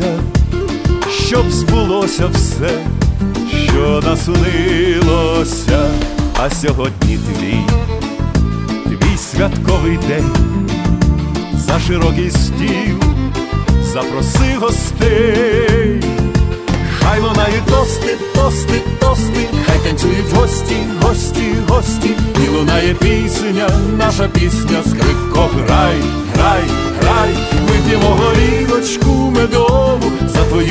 любилося, щоб збулося все, що наснилося, а сьогодні твій, твій святковий день, за широкий стіл, запроси гостей, хай лунають тости, тости, тости, хай танцюють гості, гості, гості, і лунає пісня, наша пісня, скрипко, грай, грай, грай, вип'ємо горілочку